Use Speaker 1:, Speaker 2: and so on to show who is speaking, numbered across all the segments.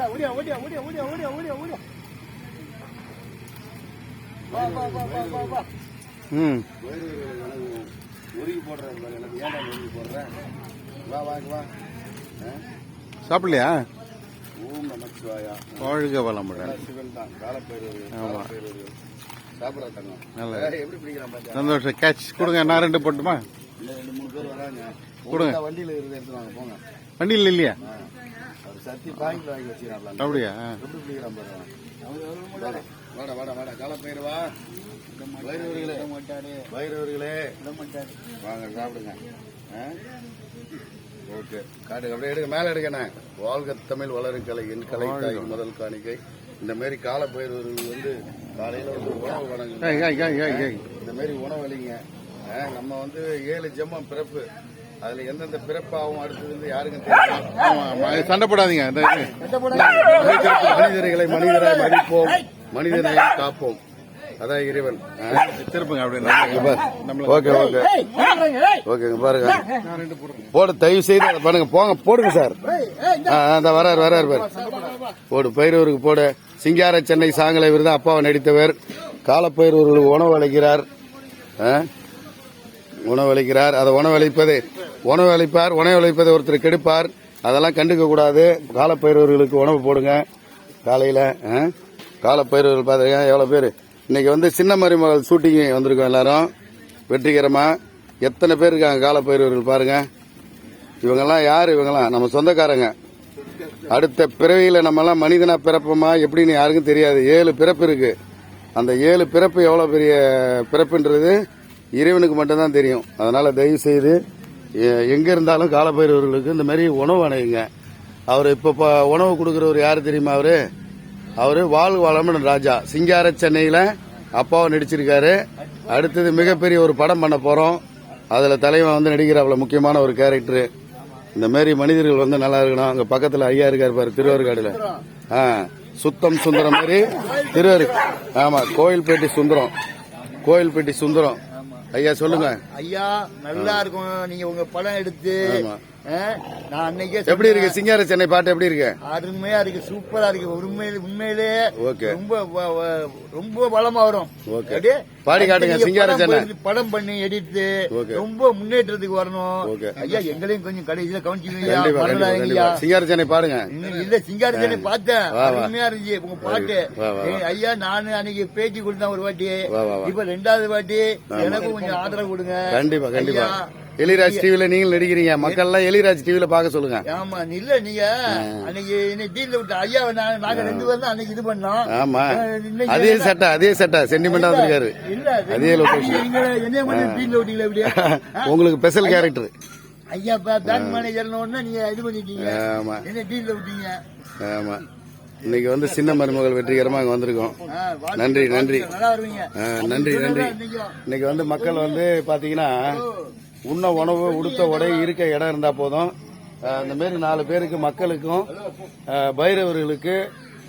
Speaker 1: ஓடியா ஓடியா ஓடியா ஓடியா ஓடியா ஓடியா ஓடியா வா வா வா வா வா வா
Speaker 2: ம்.
Speaker 3: உருகி போடுறேன் எனக்கு ஏன்டா உருகி போடுறேன் வா வா ஆ?
Speaker 2: சாப்பிடலையா?
Speaker 3: ஓம் நமச்சிவாயா
Speaker 2: வாழ்க வளமுடன்.
Speaker 3: சிவன் தான். காலப்பயிர்
Speaker 2: ஆமா. சந்தோஷம். கேட்ச் கொடுங்க நான் ரெண்டு போட்டுமா?
Speaker 3: ரெண்டு மூணு பேர் வராங்க.
Speaker 2: கொடுங்க.
Speaker 3: வண்டியில இருந்து எடுத்துவாங்க போங்க.
Speaker 2: வண்டியில் இல்லையா?
Speaker 3: சத்தி பாக்கெட்ல வாங்கி வச்சுக்கிறான்ல
Speaker 2: அப்படியா.
Speaker 3: எப்படி பிடிக்கிறான் பாரு அவன். வாடா வாடா வாடா காலப்பயிர் வா. வைரவர்களே வைரவர்களே வாங்க சாப்பிடுங்க? ஓகே. காட்டுங்க அப்படியே எடுங்க மேல எடுக்கண்ணே வாழ்க தமிழ் வளரும் கலை என் கலை முதல் காணிக்கை. இந்த மாதிரி காலப்பயிர்கள் வந்து காலையில வந்து உணவு வழங்குங்க.
Speaker 2: ஏய்.
Speaker 3: இந்த மாதிரி உணவு அளிங்க ஆ, நம்ம வந்து ஏழு ஜென்மம் பிறப்பு. அதுல எந்தெந்த பிறப்பாகும் அடுத்தது வந்து யாருக்கும் தெரியும்
Speaker 2: ஆமா, ஆமா. சண்டை போடாதீங்க. இந்த இது.
Speaker 3: மனிதர்களை மனிதராய் மதிப்போம். மனிதனை காப்போம். அதான் இறைவன்?
Speaker 2: திருப்புங்க அப்படின்னு
Speaker 3: ஓகே ஓகே ஓகேங்க பாருங்க. போடு தயவு செய்து அதை பண்ணுங்க. போங்க போடுங்க சார்.
Speaker 1: ஏய் ஏய் இந்த.
Speaker 3: ஆ, அந்த வராரு வராரு பாரு. போடு பயிரூருக்கு போடு. சிங்கார சென்னை சாங்கலை தான் அப்பாவை நடித்தவர். காலப்பயிரூர்களுக்கு உணவு அளிக்கிறார். ஆ? உணவு அளிக்கிறார். அதை உணவு அளிப்பது உணவு அளிப்பார் உணவு அளிப்பதை ஒருத்தர் கெடுப்பார். அதெல்லாம் கண்டுக்க கூடாது. காலப்பயிரூர்களுக்கு உணவு போடுங்க. காலையில காலப்பயிரூர்கள் காலப்பயிரவர்கள் பாத்தீங்க எவ்வளவு பேர்? இன்னைக்கு வந்து சின்ன மருமகள் ஷூட்டிங் வந்திருக்கோம் எல்லாரும். வெற்றிகரமா. எத்தனை பேர் இருக்காங்க காலப்பயிரவர்கள் பாருங்க. இவங்கெல்லாம் யார்? இவங்கெல்லாம் நம்ம சொந்தக்காரங்க. அடுத்த பிறவியில நம்ம மனிதனாக மனிதனா பிறப்போமா எப்படின்னு யாருக்கும் தெரியாது. ஏழு பிறப்பு இருக்கு. அந்த ஏழு பிறப்பு எவ்வளவு பெரிய பிறப்புன்றது இறைவனுக்கு மட்டும்தான் தெரியும். அதனால தயவு செய்து எங்கே எங்க இருந்தாலும் காலப்பயிரவர்களுக்கு இந்த மாதிரி உணவு அணையுங்க அவர் இப்ப உணவு கொடுக்குறவர் யாரு தெரியுமா அவரு? அவரு வாழ் வளமுடன் ராஜா. சிங்கார சென்னையில அப்பாவை நடிச்சிருக்காரு. அடுத்தது மிகப்பெரிய ஒரு படம் பண்ண போறோம். அதுல தலைவன் வந்து நடிக்கிறாப்ல முக்கியமான ஒரு கேரக்டர் இந்த மாதிரி மனிதர்கள் வந்து நல்லா இருக்கணும். அங்க பக்கத்துல ஐயா இருக்காரு பாரு திருவாரூர்காடுல. சுத்தம் சுந்தரம் மாதிரி திருவாரு ஆமா கோயில்பேட்டை சுந்தரம். கோயில்பேட்டை சுந்தரம். ஐயா சொல்லுங்க.
Speaker 1: ஐயா நல்லா இருக்கும். நீங்க உங்க படம் எடுத்து நான் அன்னைக்கே
Speaker 3: எப்படி இருக்கு? சிங்கார சென்னை பாட்டு எப்படி இருக்கு?
Speaker 1: அருமையா இருக்கு. சூப்பரா இருக்கு. உண்மையிலே உண்மையிலே. ரொம்ப ரொம்ப பலமா வரும்.
Speaker 3: பாடி காட்டுங்க, சிங்கார சென்னை.
Speaker 1: படம் பண்ணி எடுத்து. ரொம்ப முன்னேற்றத்துக்கு வரணும். ஐயா எங்களையும் கொஞ்சம் கடைசியில ஐயா.
Speaker 3: சிங்கார சென்னை பாருங்க
Speaker 1: இல்ல சிங்காரத்தனை பார்த்தேன்.
Speaker 3: வா, வா.
Speaker 1: அருமையா இருந்துச்சு. உங்க பாட்டு. ஐயா நானு அன்னைக்கு பேட்டி கொடுத்தேன் ஒரு வாட்டி. இப்ப ரெண்டாவது வாட்டி எனக்கும் கொஞ்சம் ஆதரவு கொடுங்க.
Speaker 3: கண்டிப்பா கண்டிப்பா. எலிராஜ் டிவில நீங்கள் நடிக்கிறீங்க. மக்கள் எல்லாம் எலிராஜ் டிவில பாக்க சொல்லுங்க.
Speaker 1: ஆமா இல்ல நீங்க அன்னைக்கு டீல்ல விட்ட ஐயா நாங்க நாங்க ரெண்டு பேரும் தான் அன்னைக்கு இது பண்ணோம்.
Speaker 3: ஆமா. அதே சட்டை அதே சட்டை. சென்டிமெண்டா வந்திருக்காரு.
Speaker 1: இல்ல
Speaker 3: அதே.
Speaker 1: நீங்க என்ன பண்ணி டீல்ல விட்டீங்களா இப்படி
Speaker 3: உங்களுக்கு ஸ்பெஷல் கேரக்டர்
Speaker 1: ஐயா பேங்க் மேனேஜர் உடனே நீங்க இது பண்ணிட்டீங்க.
Speaker 3: ஆமா.
Speaker 1: என்ன டீல்ல விட்டீங்க.
Speaker 3: ஆமா. இன்னைக்கு வந்து சின்ன மருமகள் வெற்றிகரமா அங்க வந்திருக்கோம். நன்றி, நன்றி. நன்றி நன்றி. இன்னைக்கு வந்து மக்கள் வந்து பாத்தீங்கன்னா உண்ண உணவு உடுத்த உடை இருக்க இடம் இருந்தா போதும். அஹ், இந்த மாதிரி நாலு பேருக்கு மக்களுக்கும் பைரவர்களுக்கு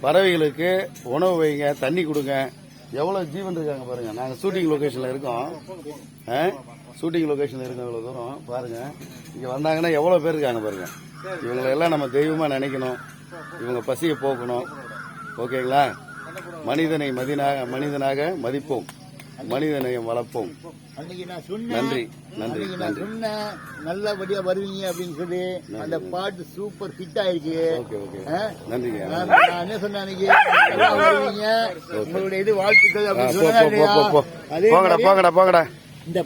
Speaker 3: பறவைகளுக்கு உணவு வைங்க தண்ணி கொடுங்க. எவ்வளவு ஜீவன் இருக்காங்க பாருங்க. நாங்க ஷூட்டிங் லொகேஷன்ல இருக்கோம். ஷூட்டிங் லொகேஷன்ல இருக்கோம் இவ்வளவு தூரம். பாருங்க. இங்க வந்தாங்கன்னா எவ்வளவு பேர் இருக்காங்க பாருங்க. இவங்களை எல்லாம் நம்ம தெய்வமா நினைக்கணும். இவங்க பசியை போக்கணும் ஓகேங்களா? மனிதனை மதினாக மனிதனாக மதிப்போம். மனிதனை வளர்ப்போம்.
Speaker 1: அன்னைக்கு நான் சொன்னேன்.
Speaker 3: நன்றி நன்றி நன்றி.
Speaker 1: நல்லபடியா வருவீங்க அப்படின்னு சொல்லி. அந்த பாட்டு சூப்பர் ஹிட் ஆயிருக்கு?
Speaker 3: நன்றிங்க.
Speaker 1: நான் என்ன சொன்னேன் அன்னைக்கு? வருவீங்க. உங்களுடைய இது வாழ்த்துக்கள் அப்படின்னு. அதே
Speaker 3: போங்கடா போங்கடா போங்கடா.
Speaker 1: இந்த